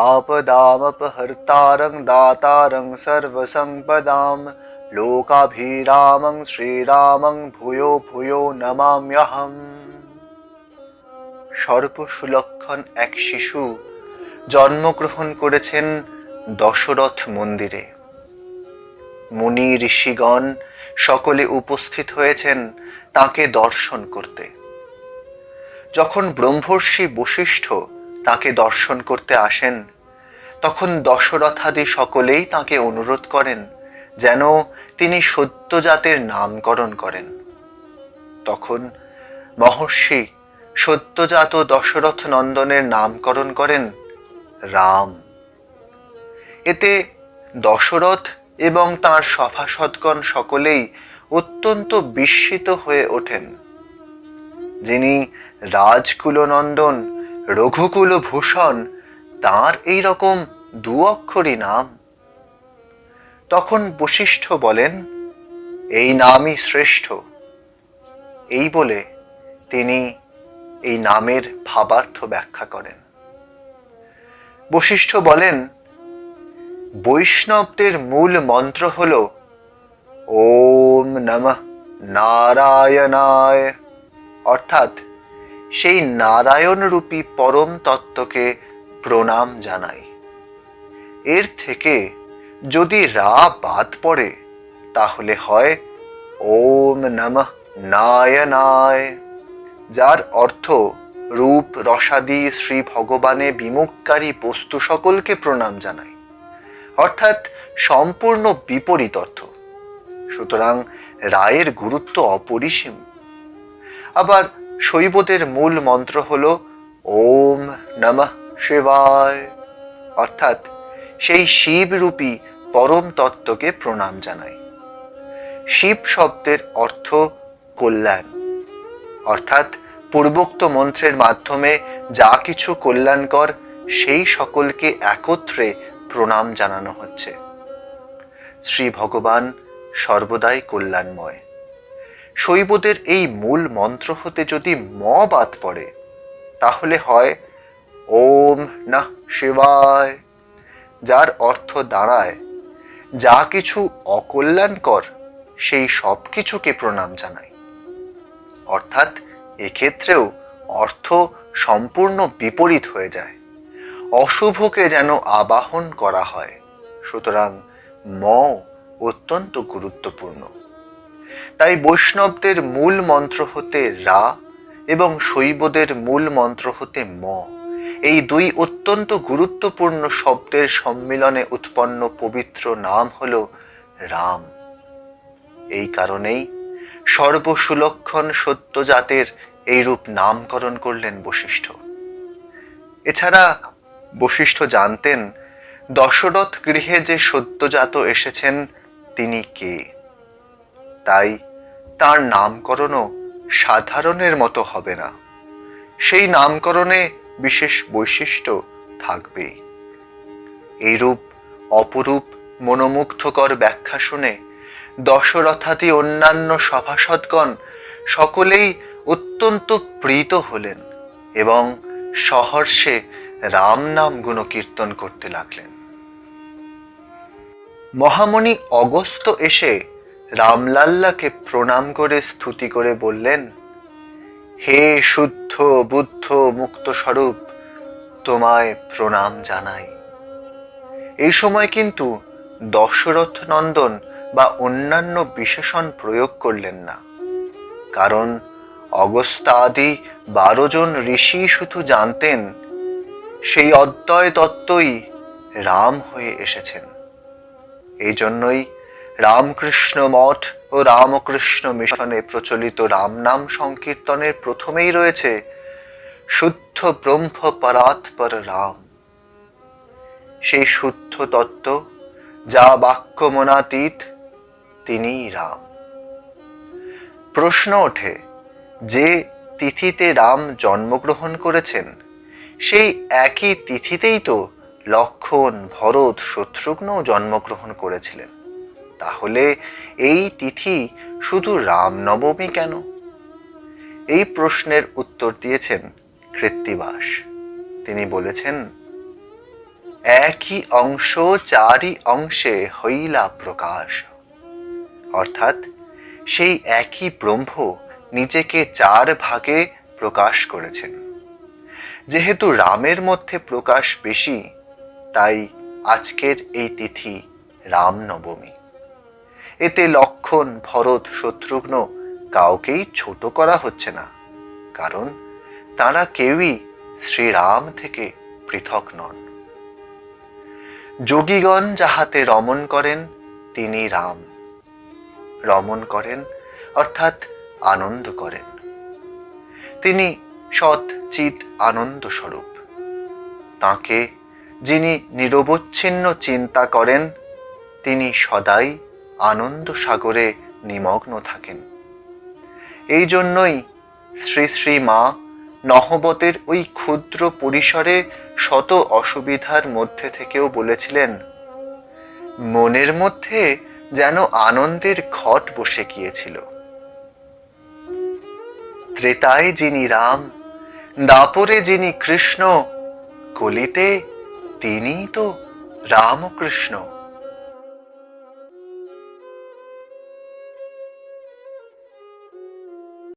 आपदामपहर्तारं दातारं सर्वसम्पदां লোকাভিরামং শ্রীরামং ভূয়ো ভূয়ো নমাম্যহম সর্বসুলক্ষণ এক শিশু জন্মগ্রহণ করেছেন দশরথ মন্দিরে মুনি ঋষিগণ সকলে উপস্থিত হয়েছেন তাকে দর্শন করতে যখন ব্রহ্মর্ষি বশিষ্ঠ তাকে দর্শন করতে আসেন। তখন দশরথাদি সকলেই তাকে অনুরোধ করেন যেন তিনি সত্যজাতের নামকরণ করেন। তখন মহর্ষি সত্যজাত দশরথ নন্দনের নামকরণ করেন রাম। এতে দশরথ এবং তার সভাসদগণ সকলেই অত্যন্ত বিস্মিত হয়ে ওঠেন। যিনি রাজকুলনন্দন রঘুকুল ভূষণ তাঁর এই রকম দু অক্ষরই নাম। তখন বশিষ্ঠ বলেন, এই নামই শ্রেষ্ঠ। এই বলে তিনি এই নামের ভাবার্থ ব্যাখ্যা করেন। বশিষ্ঠ বলেন, বৈষ্ণবদের মূল মন্ত্র হল, ওম নমঃ নারায়ণায় অর্থাৎ সেই নারায়ণ রূপী পরম তত্ত্বকে প্রণাম জানাই। এর থেকে যদি রা বাদ পড়ে, তাহলে হয় ওম নমঃ নায়নায় যার অর্থ রূপ রসাদি শ্রী ভগবানে বিমুখকারী বস্তু সকলকে প্রণাম জানাই। অর্থাৎ সম্পূর্ণ বিপরীত অর্থ। সুতরাং রায়ের গুরুত্ব অপরিসীম। আবার শৈবদের মূল মন্ত্র হল, ওম নমঃ শিবায়। অর্থাৎ সেই শিবরূপী পরম তত্ত্বকে প্রণাম জানাই। শিব শব্দের অর্থ কল্যাণ। অর্থাৎ পূর্বোক্ত মন্ত্রের মাধ্যমে যা কিছু কল্যাণকর, সেই সকলকে একত্রে প্রণাম জানানো হচ্ছে। শ্রী ভগবান সর্বদাই কল্যাণময়। শৈবদের এই মূল মন্ত্র হতে যদি ম বাদ পড়ে, তাহলে হয়, ওম না শিবায়। যার অর্থ দাঁড়ায়, যা কিছু অকল্যাণকর, সেই সব কিছুকে প্রণাম জানাই অর্থাৎ, এক্ষেত্রেও অর্থ সম্পূর্ণ বিপরীত হয়ে যায়। অশুভকে যেন আবাহন করা হয়। সুতরাং ম অত্যন্ত গুরুত্বপূর্ণ। তাই বৈষ্ণবদের মূল মন্ত্র হতে রা এবং শৈবদের মূল মন্ত্র হতে ম। এই দুই অত্যন্ত গুরুত্বপূর্ণ শব্দের সম্মিলনে উৎপন্ন পবিত্র নাম হল রাম। এই কারণেই সর্বসুলক্ষণ সত্যজাতের এইরূপ নামকরণ করলেন বশিষ্ঠ। এছাড়া বশিষ্ঠ জানতেন, দশরথ গৃহে যে সত্যজাত এসেছেন, তিনি কে? তাই তার নামকরণও সাধারণের মতো হবে না। সেই নামকরণে বিশেষ বৈশিষ্ট্য থাকবেই এইরূপ অপরূপ মনোমুগ্ধকর ব্যাখ্যা শুনে দশরথাদি অন্যান্য সভাসদগণ সকলেই অত্যন্ত প্রীত হলেন এবং সহর্ষে রাম নাম গুণকীর্তন করতে লাগলেন। মহামণি অগস্ত এসে রামলাল্লাকে প্রণাম করে, স্তুতি করে বললেন, হে শুদ্ধ, বুদ্ধ, মুক্ত স্বরূপ, তোমায় প্রণাম জানাই। এই সময় কিন্তু দশরথ নন্দন বা অন্যান্য বিশেষণ প্রয়োগ করলেন না। কারণ অগস্তাদি বারো জন ঋষি শুধু জানতেন, সেই অদ্বয় তত্ত্বই রাম হয়ে এসেছেন। এই জন্যই রামকৃষ্ণ মঠ ও রামকৃষ্ণ মিশনে প্রচলিত রাম নাম সংকীর্তনের প্রথমেই রয়েছে, শুদ্ধ ব্রহ্ম পরাৎপর রাম। সেই শুদ্ধ তত্ত্ব, যা বাক্য মনাতীত তিনিই রাম। প্রশ্ন ওঠে, যে তিথিতে রাম জন্মগ্রহণ করেছেন, সেই একই তিথিতেই তো লক্ষণ, ভরত, শত্রুঘ্নও জন্মগ্রহণ করেছিলেন। তাহলে এই তিথি শুধু রামনবমী কেন? এই প্রশ্নের উত্তর দিয়েছেন কৃত্তিবাস। তিনি বলেছেন, একই অংশ চারি অংশে হইলা প্রকাশ। অর্থাৎ সেই একই ব্রহ্ম নিজেকে চার ভাগে প্রকাশ করেছেন। যেহেতু রামের মধ্যে প্রকাশ বেশি, তাই আজকের এই তিথি রামনবমী। এতে লক্ষণ, ভরত, শত্রুঘ্ন কাউকেই ছোট করা হচ্ছে না। কারণ তারা কেউই শ্রীরাম থেকে পৃথক নন। যোগীগণ যাহাতে রমণ করেন, তিনি রাম। রমণ করেন, অর্থাৎ আনন্দ করেন। তিনি সৎ চিত আনন্দ স্বরূপ তাঁকে যিনি নিরবচ্ছিন্ন চিন্তা করেন, তিনি সদাই আনন্দ সাগরে নিমগ্ন থাকেন। এই জন্যই শ্রী শ্রী মা নহবতের ওই ক্ষুদ্র পরিসরে শত অসুবিধার মধ্যে থেকেও বলেছিলেন, মনের মধ্যে যেন আনন্দের ঘট বসে গিয়েছিল। ত্রেতায় যিনি রাম, দাপরে যিনি কৃষ্ণ, কলিতে তিনিই তো রামকৃষ্ণ।